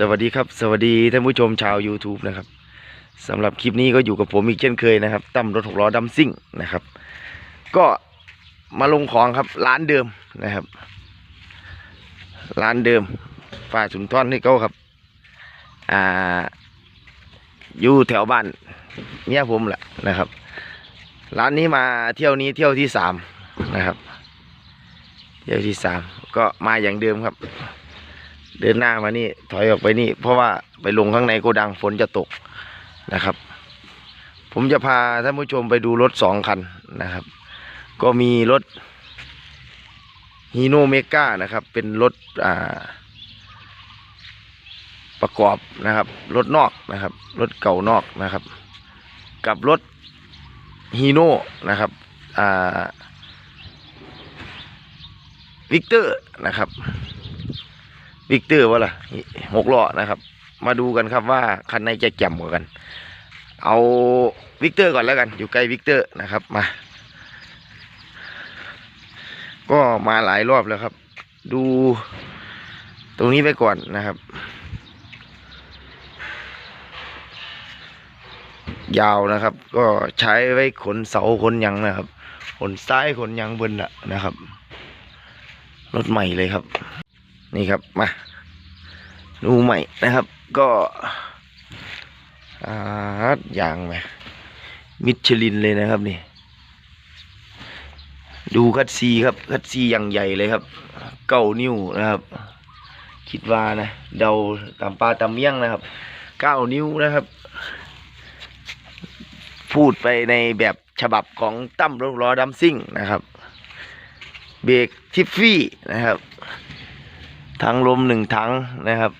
สวัสดีครับ สวัสดีท่านผู้ชมชาว YouTube นะครับสำหรับคลิปนี้ก็อยู่กับผมอีกเช่นเคยนะครับตั้มรถหกล้อดัมซิ่งนะครับ ก็มาลงของครับร้านเดิมนะครับ ร้านเดิมฝ่ายสุนทรนี่เขาครับอ่าอยู่แถวบ้านเนี่ยผมแหละนะครับ ร้านนี้มาเที่ยวนี้เที่ยวที่สามนะครับ เที่ยวที่สามก็มาอย่างเดิมครับ เดินหน้ามานี่ถอยออกไปนี่ เพราะว่าไปลงข้างในโกดังฝนจะตกนะครับ ผมจะพาท่านผู้ชมไปดูรถสองคันนะครับ ก็มีรถฮีโนเมกานะครับ เป็นรถอ่าประกอบนะครับรถนอกนะครับรถเก่านอกนะครับ กับรถฮีโน่นะครับอ่าวิกเตอร์นะครับ วิกเตอร์วะล่ะหกล้อนะครับ มาดูกันครับว่าคันไหนจะแจ่มกว่ากัน เอาวิกเตอร์ก่อนแล้วกัน อยู่ใกล้วิกเตอร์นะครับมา ก็มาหลายรอบแล้วครับ ดูตรงนี้ไปก่อนนะครับ ยาวนะครับ ก็ใช้ไว้ขนเสาขนยังนะครับขนซ้ายขนยังบนน่ะนะครับรถใหม่เลยครับ นี่ครับมาดูใหม่นะครับ ก็อาอย่างไหมมิชลินเลยนะครับนี่ ดูคัดซีครับ คัดซีอย่างใหญ่เลยครับ เก้านิ้วนะครับ คิดว่านะเดาตามปลาตามเมี่ยงนะครับเก้านิ้วนะครับ พูดไปในแบบฉบับของตั้มรถล้อดัมซิ่งนะครับ เบรกทิฟฟี่นะครับ ถังลมหนึ่งถังนะครับ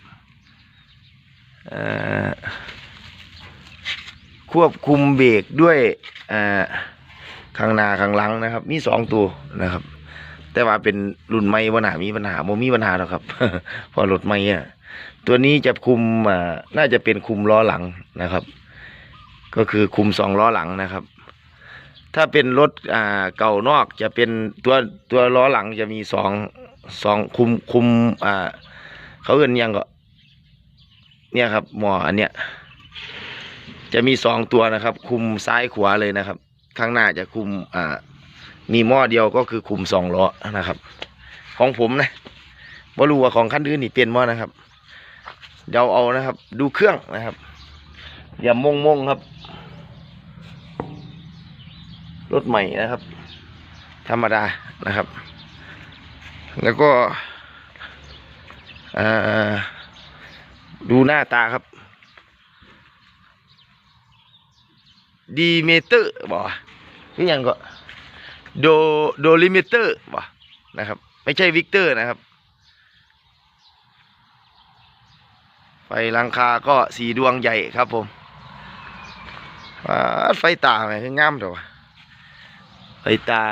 ควบคุมเบรกด้วยข้างหน้าข้างหลังนะครับ มีสองตัวนะครับ แต่ว่าเป็นรุ่นใหม่ปัญหามีปัญหาโมมีปัญหาหรอกครับ พอรถใหม่อะตัวนี้จะคุมน่าจะเป็นคุมล้อหลังนะครับ ก็คือคุมสองล้อหลังนะครับ ถ้าเป็นรถอ่าเก่านอกจะเป็นตัวตัวล้อหลังจะมีสองสองคุมคุมอ่าเขาเอินยังก็ เนี่ยครับหมออันเนี้ยจะมีสองตัวนะครับ คุมซ้ายขวาเลยนะครับ ข้างหน้าจะคุมอ่ามีหม้อเดียวก็คือคุมสองล้อนะครับ ของผมนะบ่รู้ว่าของคันอื่นนี่เปลี่ยนหม้อนะครับเดาเอานะครับ ดูเครื่องนะครับ อย่ามงมงครับ รถใหม่นะครับ ธรรมดานะครับ แล้วก็ดูหน้าตาครับ ดีเมเตอร์บอกว่านี่ยังก็โดโดลิเมเตอร์บ่นะครับ ไม่ใช่วิกเตอร์นะครับ ไฟลังคาก็สีดวงใหญ่ครับผมไฟตาไหมคืองามเถอะ ไฟตา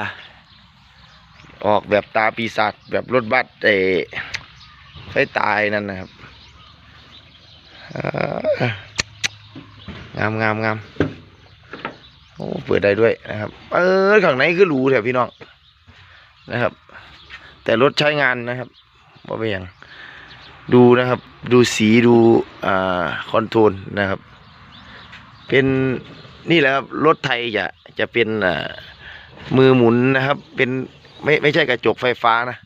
ออกแบบตาปีศาจแบบรถบัสเออไฟตายนั่นนะครับงามงามงามโอ้เปิดได้ด้วยนะครับ เออข้างในคือหรูแถวพี่น้องนะครับ แต่รถใช้งานนะครับว่าไปนยังดูนะครับ ดูสีดูอ่าคอนโทรลนะครับ เป็นนี่แหละครับรถไทยจะจะเป็นอ่า มือหมุนนะครับ เป็นไม่ไม่ใช่กระจกไฟฟ้านะ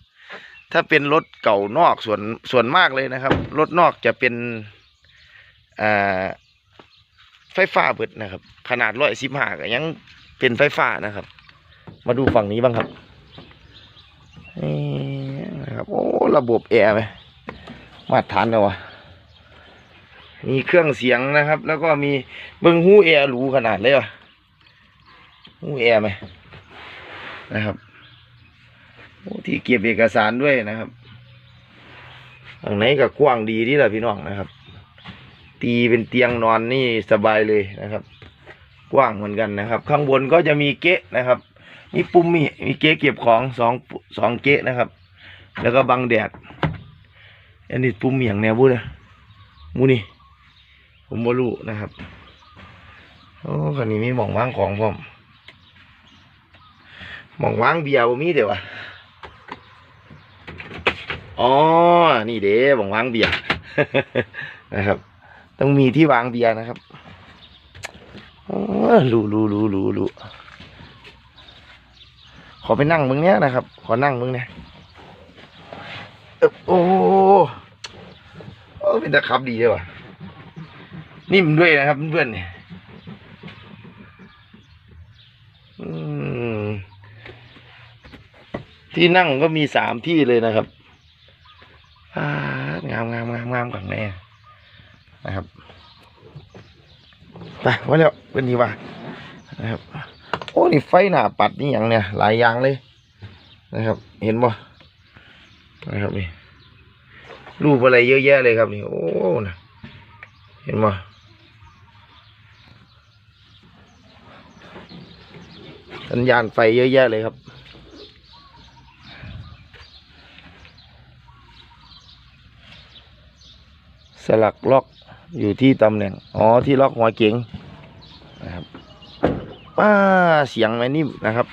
ถ้าเป็นรถเก่านอกส่วนส่วนมากเลยนะครับ รถนอกจะเป็นอ่าไฟฟ้าเบิดนะครับ ขนาดร้อยสิบห้าก็ยังเป็นไฟฟ้านะครับ มาดูฝั่งนี้บ้างครับนี่นะครับโอ้ระบบแอร์ไหมมาตรฐานแล้ววะมีเครื่องเสียงนะครับ แล้วก็มีเบิ้งหูแอร์หรูขนาดเลยวะหูแอร์ไหม นะครับที่เก็บเอกสารด้วยนะครับข้างในก็กว้างดีที่ละพี่น้องนะครับ ตีเป็นเตียงนอนนี่สบายเลยนะครับ กว้างเหมือนกันนะครับ ข้างบนก็จะมีเก๊ะนะครับ มีปุ่มมีมีเก๊ะเก็บของสองสองเก๊ะนะครับ แล้วก็บังแดดอันนี้ปุ่มอหย่างแนวบุ้นะมูนี่ผมบ่รู้นะครับ โอ้คันนี้มีหม่องว่างของผม มองว่างเบียร์บ่มีเดี๋ยววะอ๋อ นี่เด้บังว่างเบียร์นะครับ ต้องมีที่วางเบียร์นะครับรู้รู้รู้รู้รู้ขอไปนั่งมึงเนี้ยนะครับ ขอนั่งมึงเนี้ยเอบโอ้โอ้เป็นตะขับดีเลยว่ะนิ่มด้วยนะครับเพื่อนเนี่ยอืม ที่นั่งก็มีสามที่เลยนะครับงามงามงามงามกับแน่นะครับไปว่าแล้วเป็นดีว่านะครับ โอ้นี่ไฟหน้าปัดนี่อย่างเนี่ย หลายอย่างเลยนะครับ เห็นบ่นะครับนี่รูปอะไรเยอะแยะเลยครับนี่ โอ้นะเห็นบ่สัญญาณไฟเยอะแยะเลยครับ สลักล็อกอยู่ที่ตำแหน่ง อ๋อ ที่ล็อกหัวเก๋งนะครับป้าเสียงไม่นิ่มนะครับ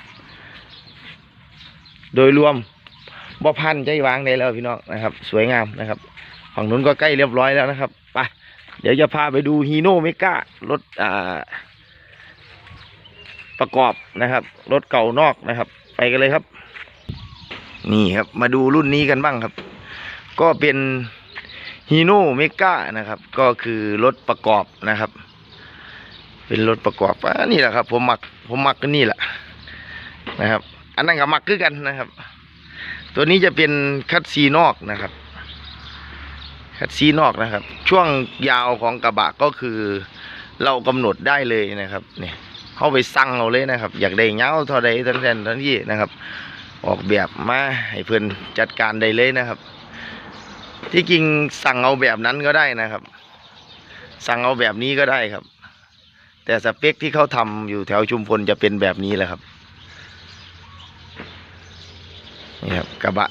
โดยรวมบ่พันใจวางได้แล้วพี่น้องนะครับ สวยงามนะครับ ฝั่งนู้นก็ใกล้เรียบร้อยแล้วนะครับไปเดี๋ยวจะพาไปดูฮีโน่เมการถอ่า ประกอบนะครับ รถเก่านอกนะครับ ไปกันเลยครับ นี่ครับ มาดูรุ่นนี้กันบ้างครับ ก็เป็น ฮีโน่เมกานะครับ ก็คือรถประกอบนะครับ เป็นรถประกอบอ่านี่แหละครับ ผมมักผมมักก็นี่แหละนะครับ อันนั้นก็มักคือกันนะครับ ตัวนี้จะเป็นคัดซีนอกนะครับ คัดซีนอกนะครับ ช่วงยาวของกระบะก็คือเรากำหนดได้เลยนะครับเนี่ยเข้าไปสั่งเอาเลยนะครับ อยากได้เงาเท่าใดทั้งแทนทั้งที่นะครับ ออกแบบมาให้เพื่อนจัดการได้เลยนะครับ ที่จริงสั่งเอาแบบนั้นก็ได้นะครับ สั่งเอาแบบนี้ก็ได้ครับ แต่สเปคที่เขาทำอยู่แถวชุมพลจะเป็นแบบนี้แหละครับนี่ครับกระบะ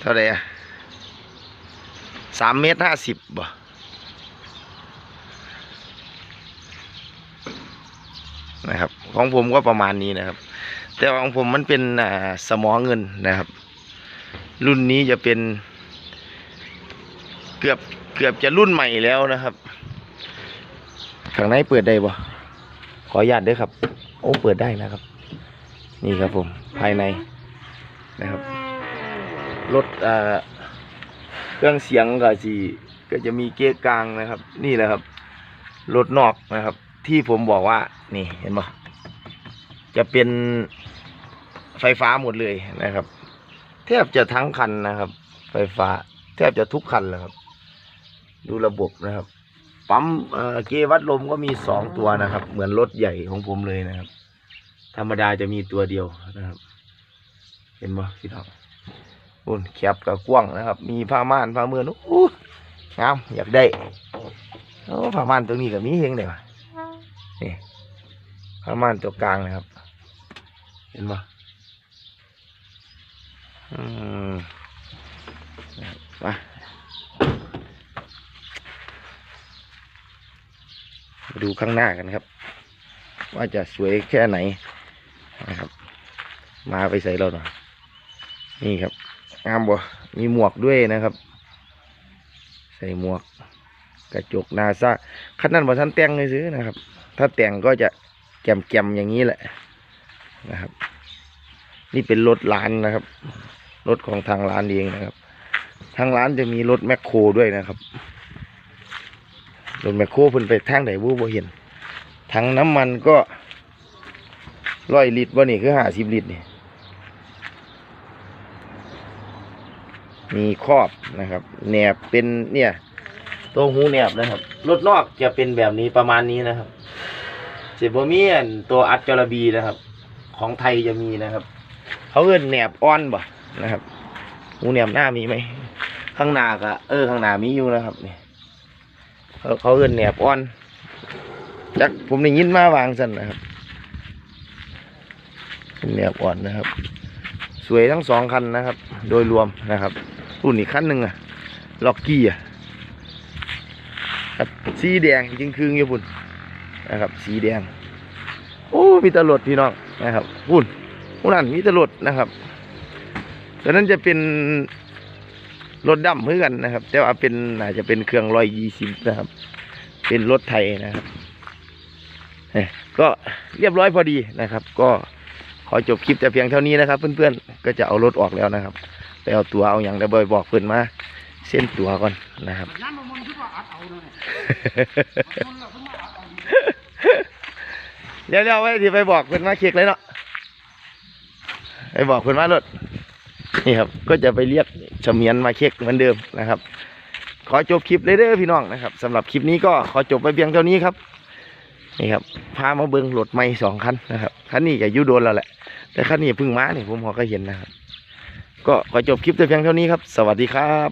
เท่าไหร่อะสามเมตรห้าสิบบ่นะครับ ของผมก็ประมาณนี้นะครับ แต่ของผมมันเป็นสมอเงินนะครับ รุ่นนี้จะเป็น เกือบเกือบจะรุ่นใหม่แล้วนะครับ ข้างในเปิดได้บ่ขออนุญาตด้วยครับ โอ้เปิดได้นะครับ นี่ครับผม ภายในนะครับรถอ่าเครื่องเสียงก็จีก็จะมีเกียร์กลางนะครับ นี่แหละครับรถนอกนะครับ ที่ผมบอกว่า นี่เห็นบ่จะเป็นไฟฟ้าหมดเลยนะครับ แทบจะทั้งคันนะครับ ไฟฟ้า แทบจะทุกคันเลยครับ ดูระบบนะครับ ปั๊มเออเกวัดลมก็มีสองตัวนะครับ เหมือนรถใหญ่ของผมเลยนะครับ ธรรมดาจะมีตัวเดียวนะครับ เห็นบ่พี่น้องอุ่นแคบกับกว้างนะครับ มีผ้าม่านผ้าเมือนอู้งามอยากได้โอ้ผ้าม่านตรงนี้ก็มีเฮงเลยวะนี่ผ้าม่านตัวกลางนะครับ เห็นบ่อืมมามา ดูข้างหน้ากันครับ ว่าจะสวยแค่ไหนนะครับ มาไปใส่เราหน่อยนี่ครับงามบ่มีหมวกด้วยนะครับ ใส่หมวก กระจกนาซาคันนั้นบ่ท่านแต่งเลยซื้อนะครับ ถ้าแต่งก็จะแกมๆอย่างนี้แหละนะครับ นี่เป็นรถร้านนะครับ รถของทางร้านเองนะครับ ทางร้านจะมีรถแมคโครด้วยนะครับ รถแมคโครเพิ่นไปทางไหนวูบ่เห็นถังน้ำมันก็ร้อยลิตรบ่นี่คือห้าสิบลิตรนี่มีครอบนะครับแหนบเป็นเนี่ยตัวหูแหนบนะครับรถนอกจะเป็นแบบนี้ประมาณนี้นะครับเจบมีอันตัวอัดจระบีนะครับ ของไทยจะมีนะครับ เขาเอิ้นแหนบอ้อนบ่นะครับหูแหนบหน้ามีไหมข้างหน้าก็เออข้างหน้ามีอยู่นะครับนี่เขา เขาเอิ้นแหนบอ้อนจักผมได้ยินมาวางสันนะครับเป็นแหนบอ่อนนะครับ สวยทั้งสองคันนะครับ โดยรวมนะครับรุ่นอีกคันหนึ่งอะล็อกกี้อะครับสีแดงจริงคืงอยู่พุ่นนะครับ สีแดง โอ้มีตลดพี่น้องนะครับพุ่นพุ่นนั่นมีตลดนะครับดังนั้นจะเป็น รถดำเพื่อกันนะครับ แต่ว่าเป็นอาจจะเป็นเครื่องร้อยยี่สิบนะครับ เป็นรถไทยนะครับก็เรียบร้อยพอดีนะครับ ก็ขอจบคลิปแต่เพียงเท่านี้นะครับ เพื่อนๆก็จะเอารถออกแล้วนะครับไปเอาตัวเอาอย่างเดี๋ยวบอยบอกเพื่อนมาเส้นตัวก่อนนะครับเลี่ยวเพิ่งมาอัดเอาเดี๋ยวเดี๋ยวไว้ที่ไปบอกเพื่อนมาเค้กเลยเนาะไปบอกเพื่อนมารถ นี่ครับ ก็จะไปเรียกเฉมียนมาเค็กเหมือนเดิมนะครับ ขอจบคลิปเลยเด้อพี่น้องนะครับสำหรับคลิปนี้ก็ขอจบไปเพียงเท่านี้ครับนี่ครับพามาเบิ้งรถไม่สองคันนะครับคันนี้กับยูโดนแล้วแหละ แต่คันนี้พึ่งม้าเนี่ยผมพอก็เห็นนะครับ ก็ขอจบคลิปแต่เพียงเท่านี้ครับ สวัสดีครับ